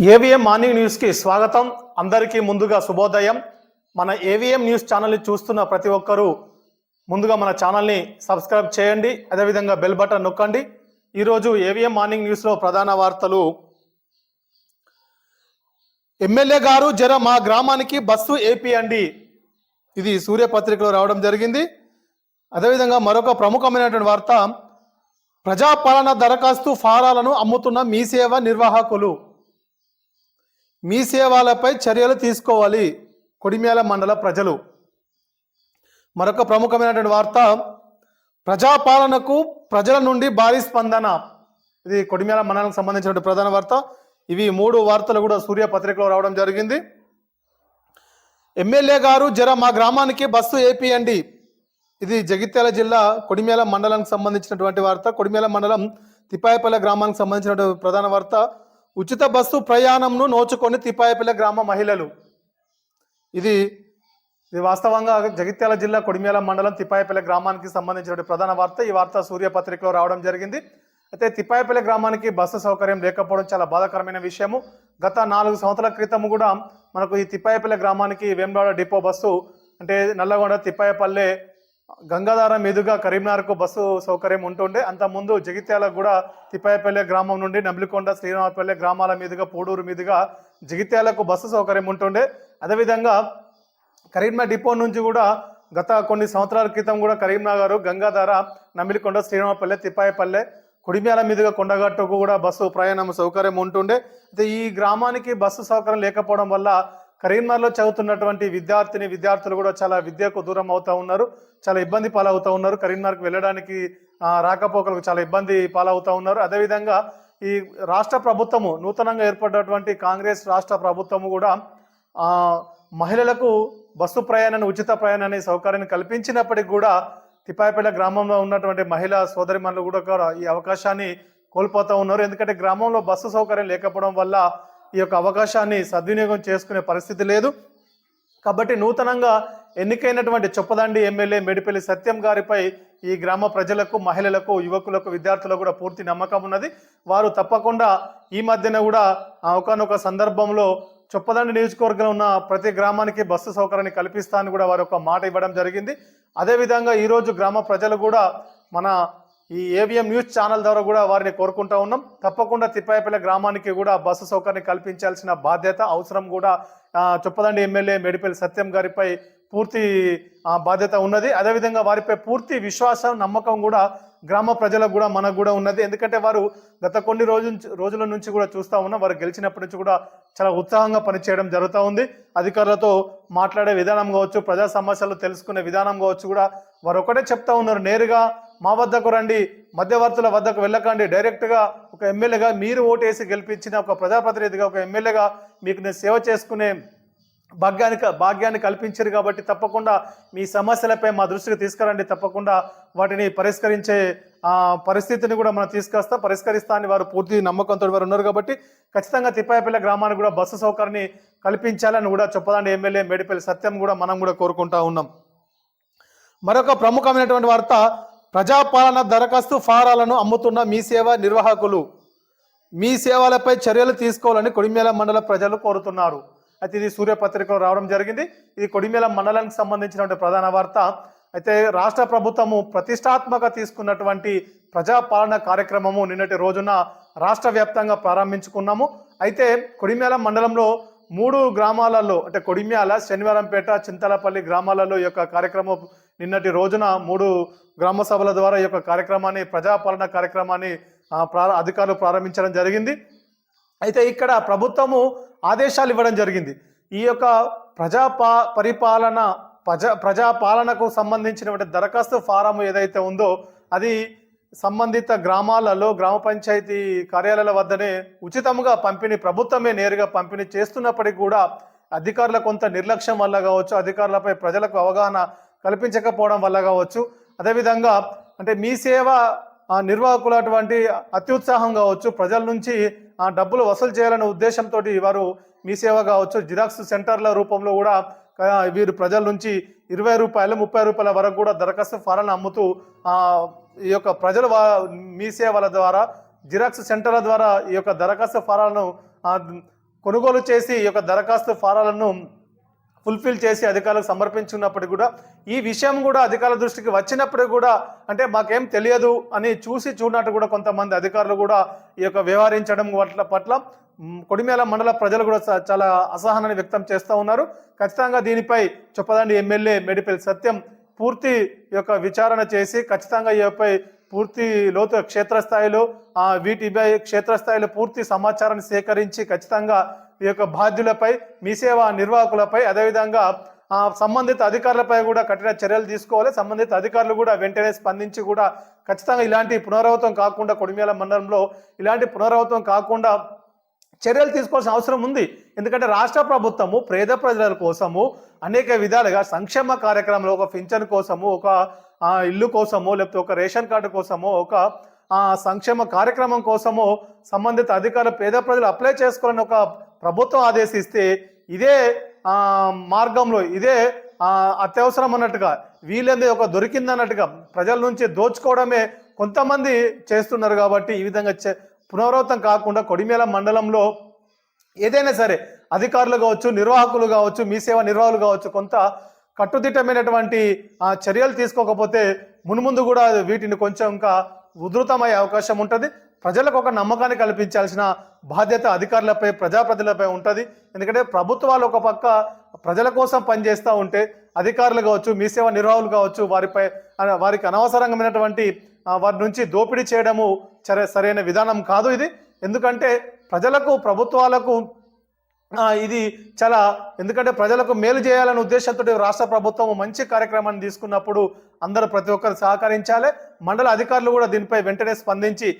AVM morning న్యూస్కి స్వాగతం. అందరికీ ముందుగా శుభోదయం. మన ఏవిఎం న్యూస్ ఛానల్ని చూస్తున్న ప్రతి ఒక్కరూ ముందుగా మన ఛానల్ని సబ్స్క్రైబ్ చేయండి. అదేవిధంగా బెల్ బటన్ నొక్కండి. ఈరోజు ఏవిఎం మార్నింగ్ న్యూస్లో ప్రధాన వార్తలు. ఎమ్మెల్యే గారు జర మా గ్రామానికి బస్సు ఏపీ అండి. ఇది సూర్యపత్రికలో రావడం జరిగింది. అదేవిధంగా మరొక ప్రముఖమైనటువంటి వార్త. ప్రజాపాలన దరఖాస్తు ఫారాలను అమ్ముతున్న మీ సేవ నిర్వాహకులు. మీ సేవలపై చర్యలు తీసుకోవాలి. కొడిమేల మండల ప్రజలు. మరొక ప్రముఖమైనటువంటి వార్త ప్రజాపాలనకు ప్రజల నుండి భారీ స్పందన. ఇది కొడిమేల మండలానికి సంబంధించినటువంటి ప్రధాన వార్త. ఇవి మూడు వార్తలు కూడా సూర్య పత్రికలో రావడం జరిగింది. ఎమ్మెల్యే గారు జర మా గ్రామానికి బస్సు ఏపీయండి. ఇది జగిత్యాల జిల్లా కొడిమేల మండలానికి సంబంధించినటువంటి వార్త. కొడిమేల మండలం తిపాయపల్లె గ్రామానికి సంబంధించినటువంటి ప్రధాన వార్త. ఉచిత బస్సు ప్రయాణంను నోచుకొని తిపాయపల్లె గ్రామ మహిళలు. ఇది ఇది వాస్తవంగా జగిత్యాల జిల్లా కొడిమేల మండలం తిపాయపల్లె గ్రామానికి సంబంధించినటువంటి ప్రధాన వార్త. ఈ వార్త సూర్యపత్రికలో రావడం జరిగింది. అయితే తిపాయపల్లె గ్రామానికి బస్సు సౌకర్యం లేకపోవడం చాలా బాధాకరమైన విషయము. గత నాలుగు సంవత్సరాల క్రితం కూడా మనకు ఈ తిప్పాయపల్లె గ్రామానికి వేమరాడ డిపో బస్సు అంటే నల్లగొండ తిప్పాయపల్లె గంగాధారం మీదుగా కరీంనగర్కు బస్సు సౌకర్యం ఉంటుండే. అంత ముందు జగిత్యాలకు కూడా తిప్పాయపల్లె గ్రామం నుండి నమిలికొండ శ్రీరామపల్లె గ్రామాల మీదుగా పూడూరు మీదుగా జగిత్యాలకు బస్సు సౌకర్యం ఉంటుండే. అదేవిధంగా కరీంనగర్ డిపో నుంచి కూడా గత కొన్ని సంవత్సరాల క్రితం కూడా కరీంనగర్ గంగాధార నమిలికొండ శ్రీరామపల్లె తిప్పాయపల్లె కుడిమ్యాల మీదుగా కొండగట్టుకు కూడా బస్సు ప్రయాణం సౌకర్యం ఉంటుండే. అయితే ఈ గ్రామానికి బస్సు సౌకర్యం లేకపోవడం వల్ల కరీంనగర్లో చదువుతున్నటువంటి విద్యార్థిని విద్యార్థులు కూడా చాలా విద్యకు దూరం అవుతూ ఉన్నారు. చాలా ఇబ్బంది పాలవుతూ ఉన్నారు. కరీంనగర్కి వెళ్ళడానికి రాకపోకలకు చాలా ఇబ్బంది పాలవుతూ ఉన్నారు. అదేవిధంగా ఈ రాష్ట్ర ప్రభుత్వము నూతనంగా ఏర్పడినటువంటి కాంగ్రెస్ రాష్ట్ర ప్రభుత్వము కూడా మహిళలకు బస్సు ప్రయాణాన్ని ఉచిత ప్రయాణాన్ని సౌకర్యాన్ని కల్పించినప్పటికీ కూడా తిప్పాయపేట గ్రామంలో ఉన్నటువంటి మహిళా సోదరిమణులు కూడా ఈ అవకాశాన్ని కోల్పోతూ ఉన్నారు. ఎందుకంటే గ్రామంలో బస్సు సౌకర్యం లేకపోవడం వల్ల ఈ యొక్క అవకాశాన్ని సద్వినియోగం చేసుకునే పరిస్థితి లేదు. కాబట్టి నూతనంగా ఎన్నికైనటువంటి చొప్పదండి ఎమ్మెల్యే మెడిపల్లి సత్యం గారిపై ఈ గ్రామ ప్రజలకు మహిళలకు యువకులకు విద్యార్థులకు కూడా పూర్తి నమ్మకం ఉన్నది. వారు తప్పకుండా ఈ మధ్యన కూడా ఒకనొక సందర్భంలో చొప్పదండి నియోజకవర్గంలో ఉన్న ప్రతి గ్రామానికి బస్సు సౌకర్యాన్ని కల్పిస్తా అని కూడా వారు ఒక మాట ఇవ్వడం జరిగింది. అదేవిధంగా ఈరోజు గ్రామ ప్రజలు కూడా మన ఈ ఏబిఎం న్యూస్ ఛానల్ ద్వారా కూడా వారిని కోరుకుంటా ఉన్నాం. తప్పకుండా తిప్పాయపల్లి గ్రామానికి కూడా బస్సు సౌకర్యం కల్పించాల్సిన బాధ్యత అవసరం కూడా చొప్పదండి ఎమ్మెల్యే మెడిపల్లి సత్యం గారిపై పూర్తి బాధ్యత ఉన్నది. అదేవిధంగా వారిపై పూర్తి విశ్వాసం నమ్మకం కూడా గ్రామ ప్రజలకు కూడా మనకు కూడా ఉన్నది. ఎందుకంటే వారు గత కొన్ని రోజు రోజుల నుంచి కూడా చూస్తూ ఉన్నాం. వారు గెలిచినప్పటి నుంచి కూడా చాలా ఉత్సాహంగా పనిచేయడం జరుగుతూ ఉంది. అధికారులతో మాట్లాడే విధానం కావచ్చు ప్రజా సమస్యలు తెలుసుకునే విధానం కావచ్చు కూడా వారు ఒకటే చెప్తా ఉన్నారు నేరుగా మా వద్దకు రండి మధ్యవర్తుల వద్దకు వెళ్ళకండి. డైరెక్ట్గా ఒక ఎమ్మెల్యేగా మీరు ఓటేసి గెలిపించిన ఒక ప్రజాప్రతినిధిగా ఒక ఎమ్మెల్యేగా మీకు నేను సేవ చేసుకునే భాగ్యాన్ని భాగ్యాన్ని కల్పించారు కాబట్టి తప్పకుండా మీ సమస్యలపై మా దృష్టికి తీసుకురండి. తప్పకుండా వాటిని పరిష్కరించే పరిస్థితిని కూడా మనం తీసుకొస్తా. పరిష్కరిస్తా అని వారు పూర్తి నమ్మకంతో వారు ఉన్నారు కాబట్టి ఖచ్చితంగా తిప్పాయపల్లి గ్రామానికి కూడా బస్సు సౌకర్యాన్ని కల్పించాలని కూడా చెప్పదండి ఎమ్మెల్యే మేడిపల్లి సత్యం కూడా మనం కూడా కోరుకుంటా ఉన్నాం. మరొక ప్రముఖమైనటువంటి వార్త ప్రజాపాలన దరఖాస్తు ఫారాలను అమ్ముతున్న మీ సేవ నిర్వాహకులు. మీ సేవలపై చర్యలు తీసుకోవాలని కొడిమేల మండల ప్రజలు కోరుతున్నారు. అయితే ఇది సూర్యపత్రికలో రావడం జరిగింది. ఇది కొడిమేల మండలానికి సంబంధించినటువంటి ప్రధాన వార్త. అయితే రాష్ట్ర ప్రభుత్వము ప్రతిష్టాత్మక తీసుకున్నటువంటి ప్రజాపాలన కార్యక్రమము నిన్నటి రోజున రాష్ట్ర వ్యాప్తంగా ప్రారంభించుకున్నాము. అయితే కొడిమేల మండలంలో మూడు గ్రామాలలో అంటే కొడిమ్యాల శనివారంపేట చింతలపల్లి గ్రామాలలో ఈ యొక్క కార్యక్రమం నిన్నటి రోజున మూడు గ్రామ సభల ద్వారా ఈ యొక్క కార్యక్రమాన్ని ప్రజాపాలన కార్యక్రమాన్ని ఆ, ప్రార అధికారులు ప్రారంభించడం జరిగింది. అయితే ఇక్కడ ప్రభుత్వము ఆదేశాలు ఇవ్వడం జరిగింది. ఈ యొక్క ప్రజా పా పరిపాలన ప్రజా ప్రజాపాలనకు సంబంధించినటువంటి దరఖాస్తు ఫారం ఏదైతే ఉందో అది సంబంధిత గ్రామాలలో గ్రామ పంచాయతీ కార్యాలయాల వద్దనే ఉచితంగా పంపిణీ ప్రభుత్వమే నేరుగా పంపిణీ చేస్తున్నప్పటికీ కూడా అధికారుల కొంత నిర్లక్ష్యం వల్ల కావచ్చు అధికారులపై ప్రజలకు అవగాహన కల్పించకపోవడం వల్ల కావచ్చు. అదేవిధంగా అంటే మీ సేవ ఆ, నిర్వాహకులటువంటి అత్యుత్సాహం కావచ్చు. ప్రజల నుంచి ఆ, డబ్బులు వసూలు చేయాలనే ఉద్దేశంతో వారు మీ సేవ కావచ్చు. జిరాక్స్ సెంటర్ల రూపంలో కూడా వీరు ప్రజల నుంచి ఇరవై రూపాయలు ముప్పై రూపాయల వరకు కూడా దరఖాస్తు ఫారాలను అమ్ముతూ ఈ యొక్క ప్రజలు మీ సేవల ద్వారా జిరాక్స్ సెంటర్ల ద్వారా ఈ యొక్క దరఖాస్తు ఫారాలను కొనుగోలు చేసి ఈ యొక్క దరఖాస్తు ఫారాలను ఫుల్ఫిల్ చేసి అధికారులకు సమర్పించున్నప్పటికీ కూడా ఈ విషయం కూడా అధికారుల దృష్టికి వచ్చినప్పుడు కూడా అంటే మాకేం తెలియదు అని చూసి చూడనట్టు కూడా కొంతమంది అధికారులు కూడా ఈ యొక్క వ్యవహరించడం పట్ల పట్ల కొడిమేల మండల ప్రజలు కూడా చాలా అసహనాన్ని వ్యక్తం చేస్తూ ఉన్నారు. ఖచ్చితంగా దీనిపై చొప్పదండి ఎమ్మెల్యే మెడిపల్ సత్యం పూర్తి యొక్క విచారణ చేసి ఖచ్చితంగా ఈ పూర్తి లోతు క్షేత్రస్థాయిలో ఆ, వీటిపై క్షేత్రస్థాయిలో పూర్తి సమాచారాన్ని సేకరించి ఖచ్చితంగా ఈ యొక్క బాధ్యులపై మీ సేవా నిర్వాహకులపై అదేవిధంగా ఆ, సంబంధిత అధికారులపై కూడా కఠిన చర్యలు తీసుకోవాలి. సంబంధిత అధికారులు కూడా వెంటనే స్పందించి కూడా ఖచ్చితంగా ఇలాంటి పునరావృతం కాకుండా కొడిమేల మండలంలో ఇలాంటి పునరావృతం కాకుండా చర్యలు తీసుకోవాల్సిన అవసరం ఉంది. ఎందుకంటే రాష్ట్ర ప్రభుత్వము పేద ప్రజల కోసము అనేక విధాలుగా సంక్షేమ కార్యక్రమంలో ఒక పింఛన్ కోసము ఒక ఇల్లు కోసమో లేకపోతే ఒక రేషన్ కార్డు కోసమో ఒక సంక్షేమ కార్యక్రమం కోసము సంబంధిత అధికారులు పేద ప్రజలు అప్లై చేసుకోవాలని ఒక ప్రభుత్వం ఆదేశిస్తే ఇదే మార్గంలో ఇదే అత్యవసరం అన్నట్టుగా వీళ్ళందే ఒక దొరికిందన్నట్టుగా ప్రజల నుంచి దోచుకోవడమే కొంతమంది చేస్తున్నారు కాబట్టి ఈ విధంగా చే- పునరావృతం కాకుండా కొడిమేల మండలంలో ఏదైనా సరే అధికారులు కావచ్చు నిర్వాహకులు కావచ్చు మీ సేవ నిర్వాహకులు కావచ్చు కొంత కట్టుదిట్టమైనటువంటి ఆ, చర్యలు తీసుకోకపోతే మున్ముందు కూడా వీటిని కొంచెం ఇంకా ఉధృతమయ్యే అవకాశం ఉంటుంది. ప్రజలకు ఒక నమ్మకాన్ని కల్పించాల్సిన బాధ్యత అధికారులపై ప్రజాప్రతినిధులపై ఉంటుంది. ఎందుకంటే ప్రభుత్వాలు ఒక పక్క ప్రజల కోసం పనిచేస్తూ ఉంటే అధికారులు కావచ్చు మీ సేవ నిర్వాహకులు కావచ్చు వారిపై వారికి అనవసరమైనటువంటి వారి నుంచి దోపిడీ చేయడము సరైన విధానం కాదు ఇది. ఎందుకంటే ప్రజలకు ప్రభుత్వాలకు ఇది చాలా ఎందుకంటే ప్రజలకు మేలు చేయాలనే ఉద్దేశంతో రాష్ట్ర ప్రభుత్వం మంచి కార్యక్రమాన్ని తీసుకున్నప్పుడు అందరూ ప్రతి ఒక్కరు సహకరించాలి. మండల అధికారులు కూడా దీనిపై వెంటనే స్పందించి